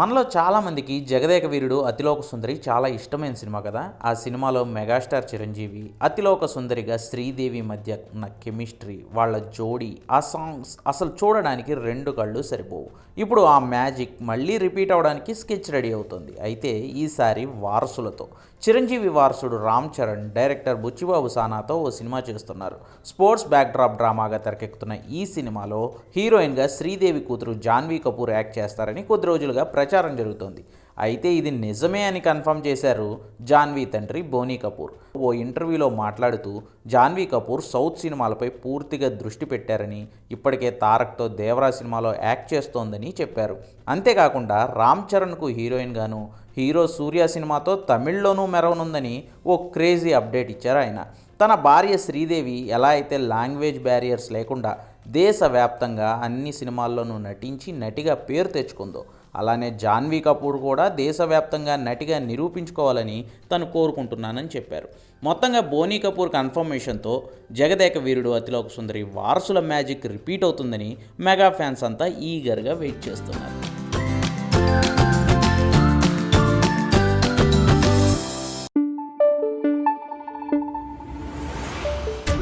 మనలో చాలామందికి జగదేక వీరుడు అతిలోక సుందరి చాలా ఇష్టమైన సినిమా కదా. ఆ సినిమాలో మెగాస్టార్ చిరంజీవి అతిలోక సుందరిగా శ్రీదేవి మధ్య ఉన్న కెమిస్ట్రీ వాళ్ళ జోడీ ఆ సాంగ్స్ అసలు చూడడానికి రెండు కళ్ళు సరిపోవు. ఇప్పుడు ఆ మ్యాజిక్ మళ్ళీ రిపీట్ అవడానికి స్కెచ్ రెడీ అవుతుంది. అయితే ఈసారి వారసులతో. చిరంజీవి వారసుడు రామ్ చరణ్ డైరెక్టర్ బుచ్చిబాబు సానాతో ఓ సినిమా చేస్తున్నారు. స్పోర్ట్స్ బ్యాక్డ్రాప్ డ్రామాగా తెరకెక్కుతున్న ఈ సినిమాలో హీరోయిన్గా శ్రీదేవి కూతురు జాన్వీ కపూర్ యాక్ట్ చేస్తారని కొద్ది రోజులుగా ప్రచారం జరుగుతోంది. అయితే ఇది నిజమే అని కన్ఫర్మ్ చేశారు జాన్వీ తండ్రి బోనీ కపూర్. ఓ ఇంటర్వ్యూలో మాట్లాడుతూ జాన్వీ కపూర్ సౌత్ సినిమాలపై పూర్తిగా దృష్టి పెట్టారని ఇప్పటికే తారక్తో దేవరా సినిమాలో యాక్ట్ చేస్తోందని చెప్పారు. అంతేకాకుండా రామ్ చరణ్కు హీరోయిన్గాను హీరో సూర్య సినిమాతో తమిళ్ళోనూ మెరవనుందని ఓ క్రేజీ అప్డేట్ ఇచ్చారు ఆయన. తన భార్య శ్రీదేవి ఎలా అయితే లాంగ్వేజ్ బ్యారియర్స్ లేకుండా దేశవ్యాప్తంగా అన్ని సినిమాల్లోనూ నటించి నటిగా పేరు తెచ్చుకుందో అలానే జాన్వీ కపూర్ కూడా దేశవ్యాప్తంగా నటిగా నిరూపించుకోవాలని తను కోరుకుంటున్నానని చెప్పారు. మొత్తంగా బోనీ కపూర్ కన్ఫర్మేషన్తో జగదేక వీరుడు అతిలోక సుందరి వారసుల మ్యాజిక్ రిపీట్ అవుతుందని మెగా ఫ్యాన్స్ అంతా ఈగర్గా వెయిట్ చేస్తున్నారు.